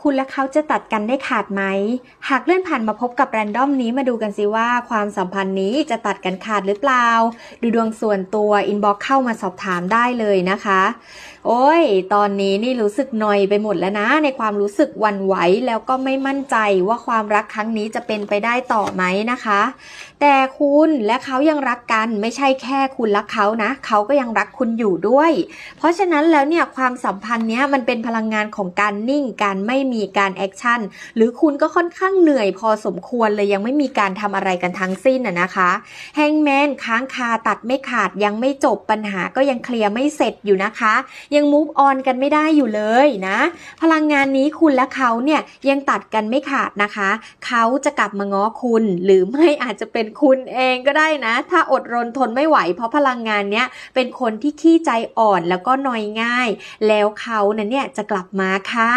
คุณและเขาจะตัดกันได้ขาดไหม หากเลื่อนผ่านมาพบกับแรนดอมนี้มาดูกันสิว่าความสัมพันธ์นี้จะตัดกันขาดหรือเปล่า ดูดวงส่วนตัวอินบ็อกเข้ามาสอบถามได้เลยนะคะโอ้ย ตอนนี้นี่รู้สึกหนอยไปหมดแล้วนะ ในความรู้สึกวันไหวแล้วก็ไม่มั่นใจว่าความรักครั้งนี้จะเป็นไปได้ต่อไหมนะคะ แต่คุณและเขายังรักกันไม่ใช่แค่คุณรักเขานะ เขาก็ยังรักคุณอยู่ด้วย เพราะฉะนั้นแล้วเนี่ยความสัมพันธ์เนี้ยมันเป็นพลังงานของการนิ่งการไม่มีการแอคชั่นหรือคุณก็ค่อนข้างเหนื่อยพอสมควรเลยยังไม่มีการทำอะไรกันทั้งสิ้นอะนะคะแฮงแมนค้างคาตัดไม่ขาดยังไม่จบปัญหาก็ยังเคลียร์ไม่เสร็จอยู่นะคะยังมูฟออนกันไม่ได้อยู่เลยนะ พลังงานนี้คุณและเขาเนี่ยยังตัดกันไม่ขาดนะคะ เขาจะกลับมาง้อคุณ หรือไม่อาจจะเป็นคุณเองก็ได้นะ ถ้าอดรนทนไม่ไหว เพราะพลังงานเนี้ยเป็นคนที่ขี้ใจอ่อนแล้วก็นอยง่าย แล้วเขานั้นเนี่ยจะกลับมาค่ะ